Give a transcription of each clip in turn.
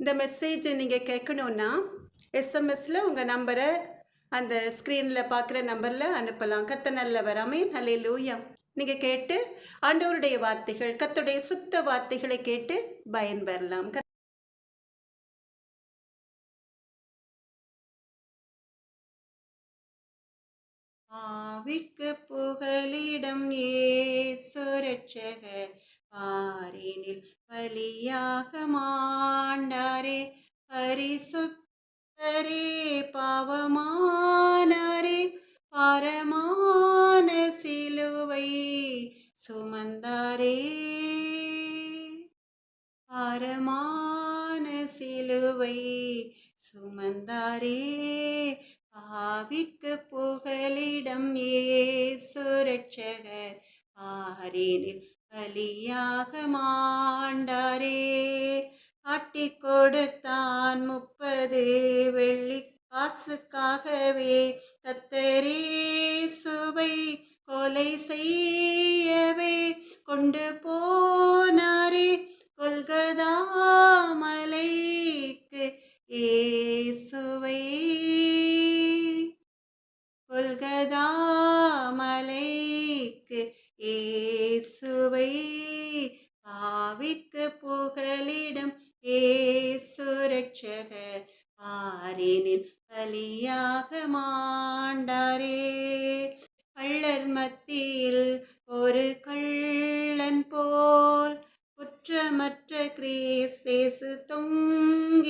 இந்த மெசேஜை நீங்கள் கேட்கணுன்னா எஸ்எம்எஸில் உங்கள் நம்பரை அந்த ஸ்க்ரீனில் பார்க்குற நம்பரில் அனுப்பலாம். கத்த நல்லவர். அமீன் ஹலே லூயா நீங்கள் கேட்டு ஆண்டவருடைய வார்த்தைகள் கத்துடைய சுத்த வார்த்தைகளை கேட்டு பயன்பெறலாம். கத் ஆவிக்கு புகலிடம் ஏ ரட்சகர் பாரினில் பலியாக மாண்டாரே பரிசுத்தரே பாவமானாரே பரமான சிலுவை சுமந்தாரே. பரமான சிலுவை சுமந்தாரே பாவிக்கு புகலிடம் ஏ சுரட்சகர் ஆரேனில் பலியாக மாண்டாரே. காட்டி கொடுத்தான் முப்பது வெள்ளி காசுக்காகவே. கத்தரே சுவை கொலை செய்யவே. கொண்டு போனாரே கொல்கதா மலைக்கு. ஏசுவை கொல்கதா மலை ஏசுவை பாவித்து புகலிடம் ஏசு ரட்சகர் ஆரினில் பலியாக மாண்டாரே. கள்ளர் மத்தியில் ஒரு கள்ளன் போல் குற்றமற்ற கிறிஸ்தேசு தொங்கி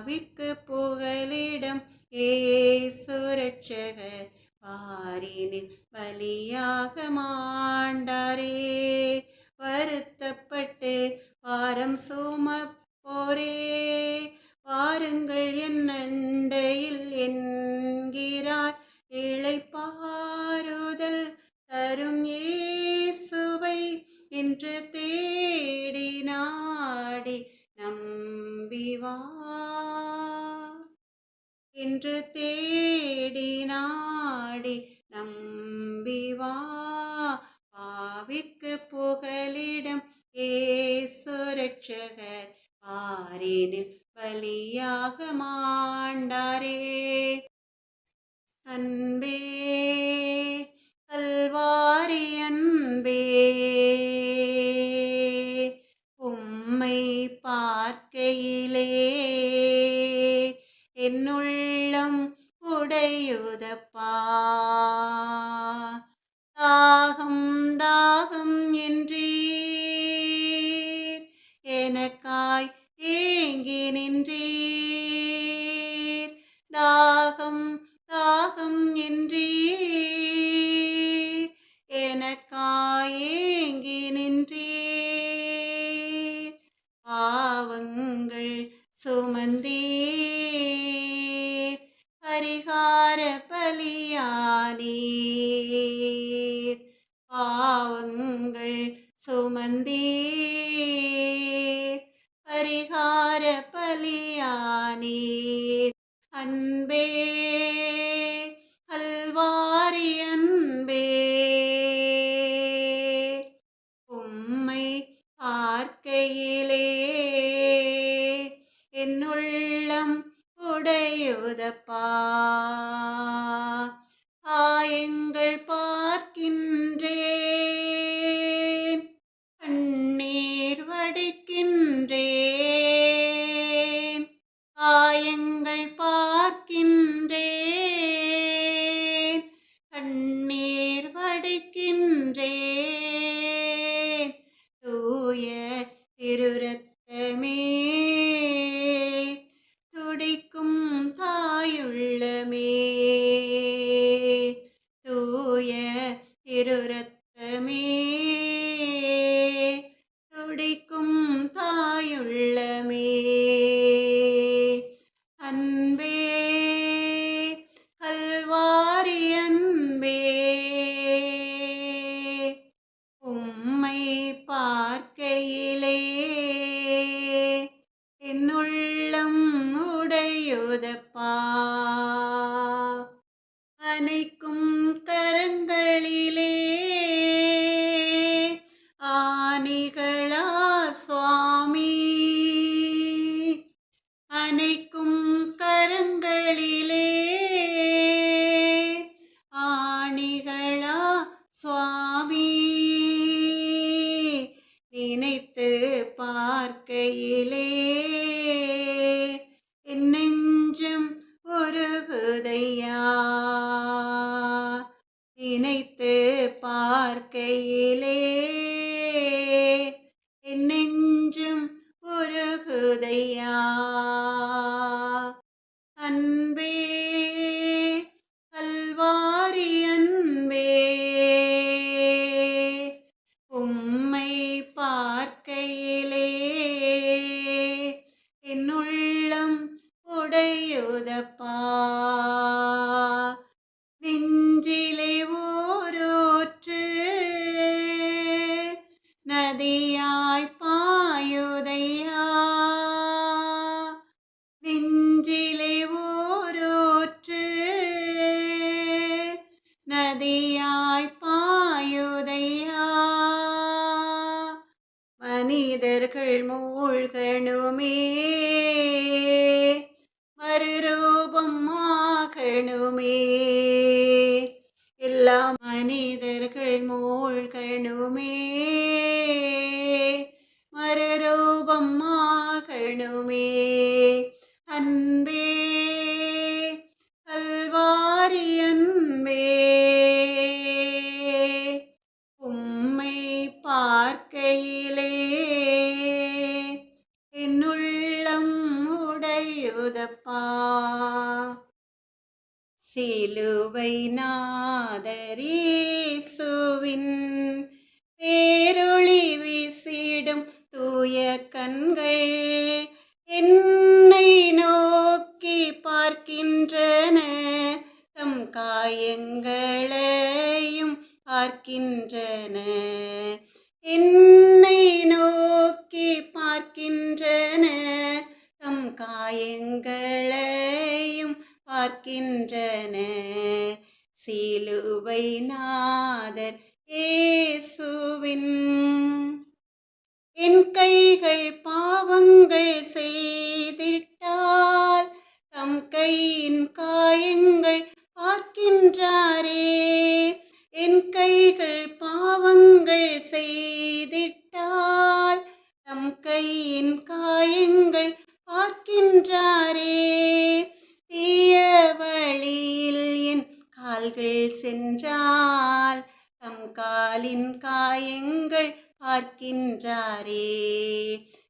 பிதாவிற்கு புகலிடம். ஏசுரட்சகர் பாரினில் பலியாக மாண்டாரே. வருத்தப்பட்டு வாரம் சோம போரே. வாருங்கள் என் நண்டையில் என்கிறார். இழைப்பாறுதல் தரும் ஏசுவை என்று தேடி நாடி நம்பிவார் என்று தேடி நாடி நம்பிவா பாவிக்கு புகலிடம் ஏசுரட்சகர் ஆரேனில் பலியாக மா 出门的。என்னுள்ளம் உடையுதப்பா. அனைக்கும் கரங்களிலே കണുമേ. എല്ലാ മനിതർകൾ മോൾ കണുമേ பார்க்கின்றாரே. தீய வழியில் என் கால்கள் சென்றால் தம் காலின் காயங்கள் பார்க்கின்றாரே.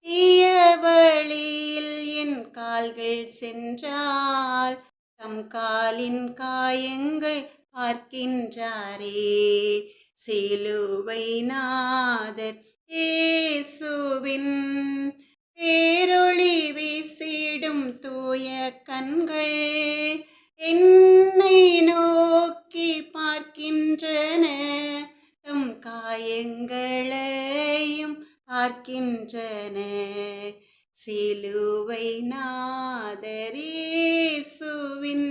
தீய வழியில் என் கால்கள் சென்றால் தம் காலின் காயங்கள் பார்க்கின்றாரே. சிலுவை நாதர் ஏசுவின் பேரொளி வீசிடும் தூய கண்கள் என்னை நோக்கி பார்க்கின்றன. தம் காயங்களையும் பார்க்கின்றன. சிலுவை நாதரேசுவின்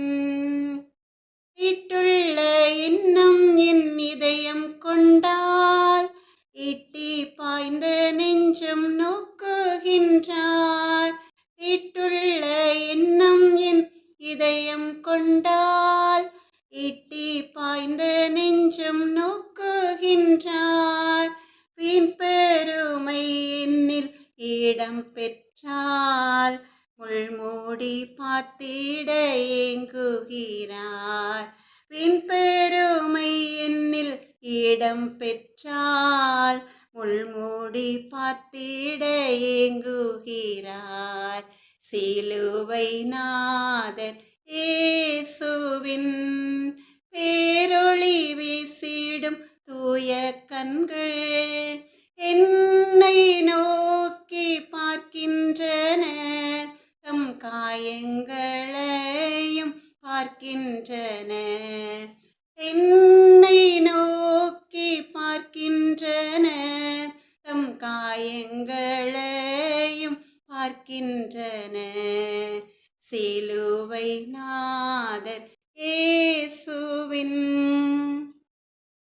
இட்டுள்ள இன்னும் என் இதயம் கொண்டால் இட்டி பாய்ந்த நெஞ்சம் நோக்கி நோக்குகின்றார் இட்டுள்ள எண்ணம் என் இதயம் கொண்டால் இட்டி பாய்ந்த நெஞ்சம் நோக்குகின்றார். வீண் பெருமை என்னில் இடம் பெற்றால் முள்மூடி பார்த்திட ஏங்குகிறார். வீண் பெருமை என்னில் இடம் பெற்றால் முள்மூடி பார்த்திட ஏங்குகிறார். சிலுவை நாதர் ஏசுவின் பேரொளி வீசிடும் தூய கண்கள் என்னை நோக்கி பார்க்கின்றன. தம் காயங்களையும் பார்க்கின்றன. என்னை நோக்கி பார்க்கின்றன. காயங்களையும் பார்க்கின்றன. சிலுவை நாதர் ஏசுவின்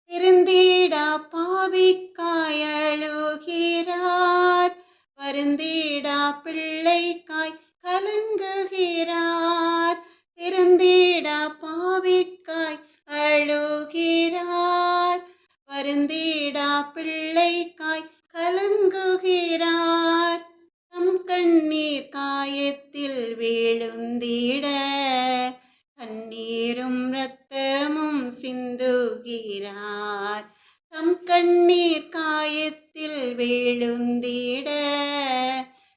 இருந்திடா பாவிக்காயழுகிறார். வருந்திடா பிள்ளைக்காய் கலங்குகிறார். திருந்திடா பாவிக்காய் அழுகிறார். வருந்திடா பிள்ளைக்காய் கலங்குகிறார். தம் கண்ணீர் காயத்தில் விழுந்திட கண்ணீரும் இரத்தமும் சிந்துகிறார். தம் கண்ணீர் காயத்தில் விழுந்திட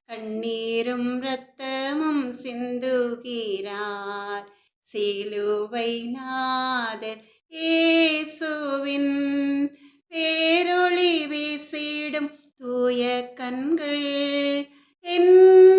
கண்ணீரும் இரத்தமும் சிந்துகிறார். சிலுவை நாதர் ஏசுவின் பேரொளி வீசிடும் தூய கண்கள். என்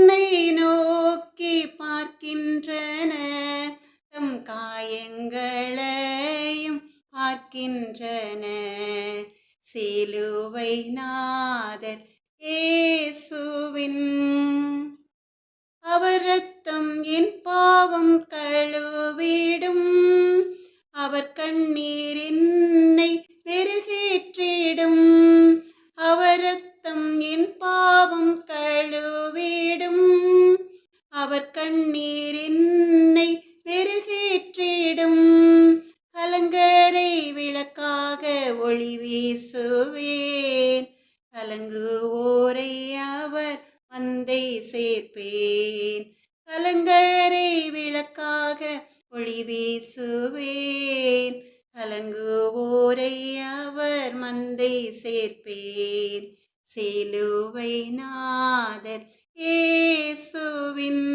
சேர்ப்பேன். கலங்கரை விளக்காக ஒளி வீசுவேன். கலங்குவோரை அவர் மந்தை சேர்ப்பேன். சிலுவை நாதர் ஏசுவின்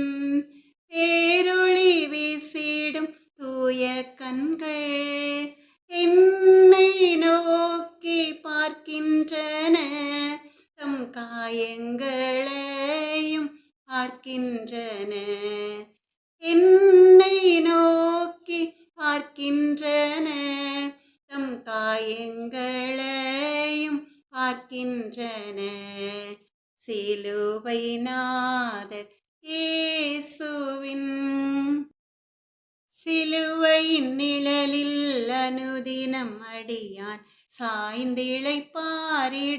பேரொளி வீசிடும் தூய கண்கள் என்னை நோக்கி பார்க்கின்றன. தம் காயங்களையும் பார்க்கின்றன. என்னை நோக்கி பார்க்கின்றன. தம் காயங்களையும் பார்க்கின்றன. சிலுவை நாதர் இயேசுவின் சிலுவையின் நிழலில் அனுதினம் அடியான் சாய்ந்திழை பாரிடுவேனா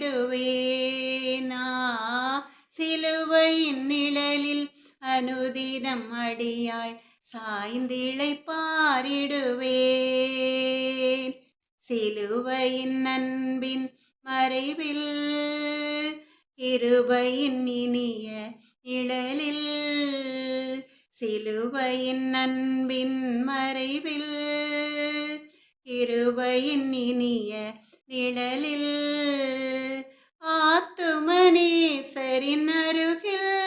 சிலுவையின் நிழலில் அனுதினம் அடியாய் சாய்ந்திழை பாரிடுவேன் சிலுவையின் அன்பின் மறைவில் இருபையின் இனிய நிழலில் சிலுவையின் அன்பின் மறைவில் இருபையின் இனிய நிழலில் ஆத்துமனே சரின் அருகில்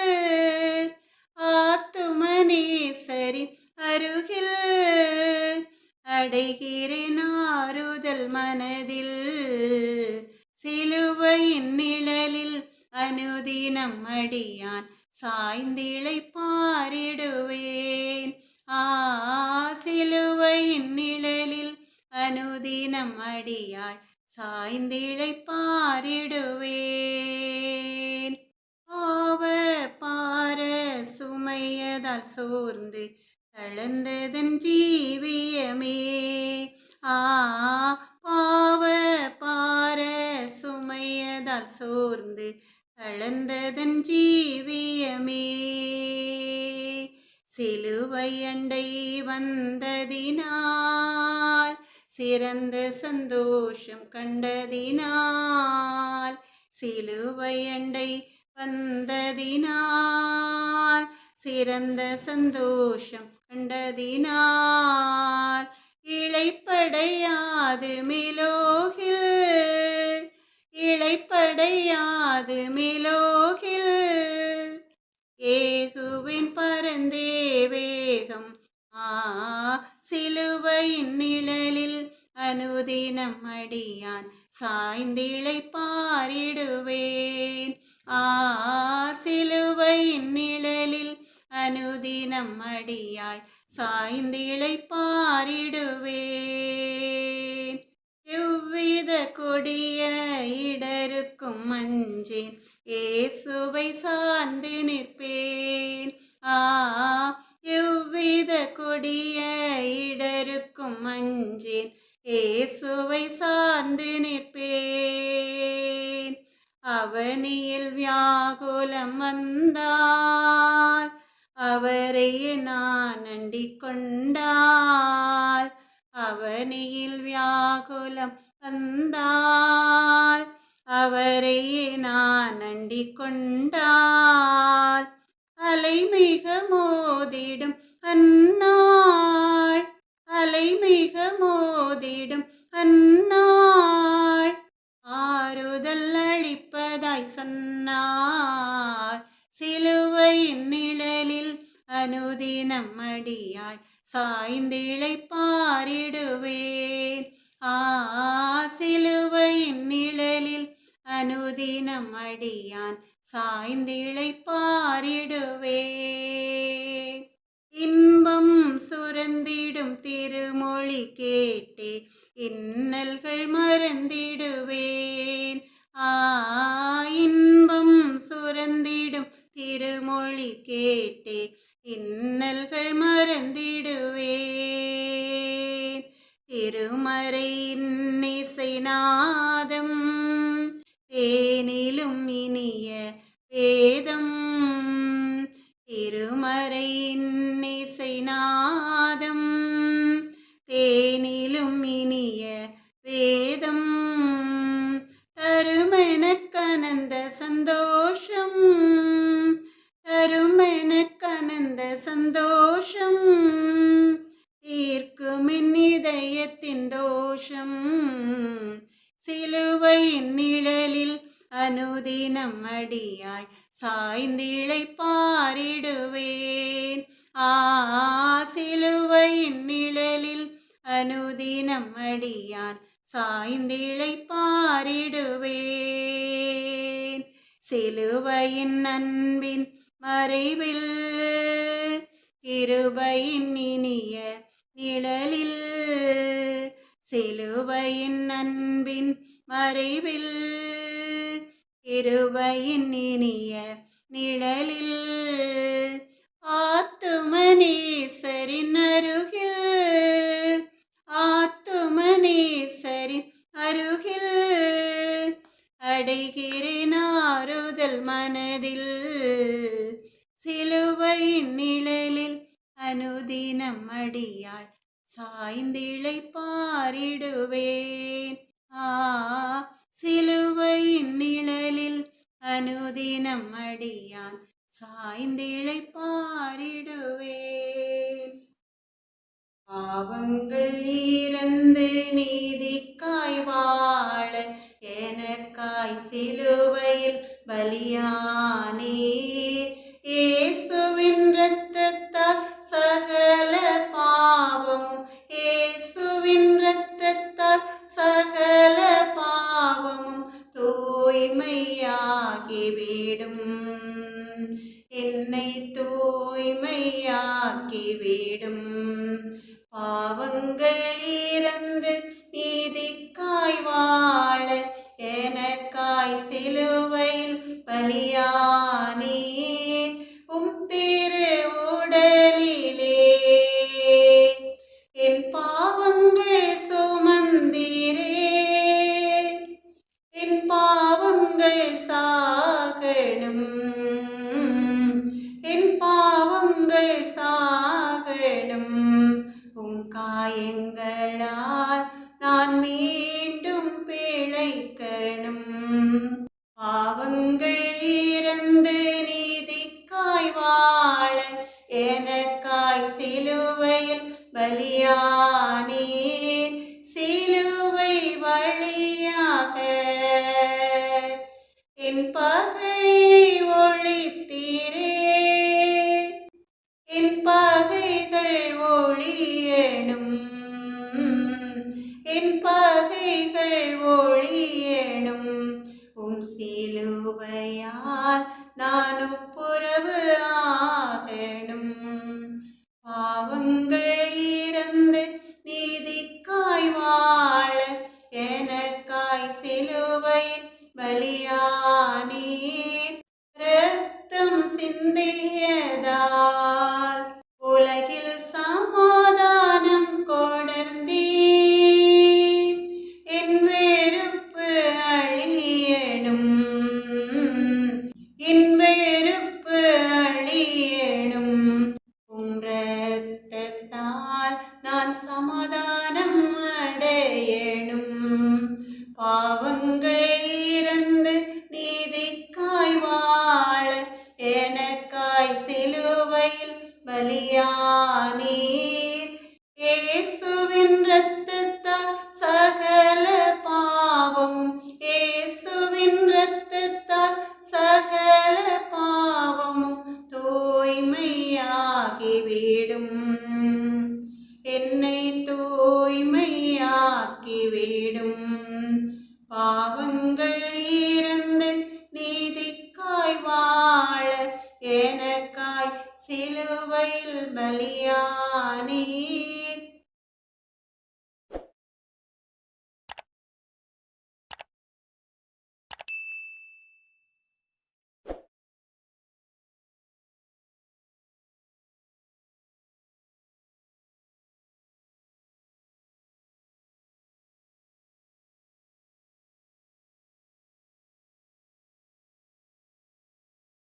சிலுவை அண்டை வந்ததினால் சிறந்த சந்தோஷம் கண்டதினால் சிலுவை அண்டை வந்ததினால் சிறந்த சந்தோஷம் கண்டதினால் இழைப்படையாது மிலோகில் இழைப்படையாது மிலோகில் ஏகுவின் பரந்தே வேகம். ஆ சிலுவையின் நிழலில் அனுதினம் அடியான் சாய்ந்திழை பாரிடுவேன். ஆ சிலுவையின் நிழலில் அனுதினம் அடியாய் சாய்ந்திழை பாரிடுவேன். எவ்வித கொடிய இடருக்கும் மஞ்சேன் இயேசுவை சார்ந்து நிற்பேன். ஆ எவ்வித கொடிய இடருக்கும் அஞ்சேன். இயேசுவை சார்ந்து நிற்பேன். அவனியில் வியாகுலம் வந்தால் அவரையே நான் அண்டிக் கொண்டால் அவனியில் வியாகுலம் வந்தால் அவரையே நான் நண்டி கொண்டால் மொழி கேட்டே இன் இழைப்பாரிடுவேன் ஆ சிலுவையின் நிழலில் அனுதினம் அடியான் சாய்ந்திழை பாரிடுவேன் சிலுவையின் அன்பின் மறைவில் கிருபையின் இனிய நிழலில் சிலுவையின் அன்பின் மறைவில் இருவையின் இனிய நிழலில் ஆத்துமனேசரின் அருகில் ஆத்துமனேசரின் அருகில் அடைகிறேன் ஆறுதல் மனதில். சிலுவையின் நிழலில் அனுதினம் அடியாள் சாய்ந்திழைப்பாரிடுவேன் ஆ சிலுவையின் நிழலில் அனுதினம் அடியான் சாய்ந்திழைப்பாரிடுவேன் பாவங்கள் இறந்து நீதிக்காய் வாழ எனக்காய் சிலுவையில் பலியானே ஏசுவின் ரத்தத்தால் சகல பாவமும் ஏசுவின் ரத்தத்தால் சகல பாவமும் தூய்மை வீடும்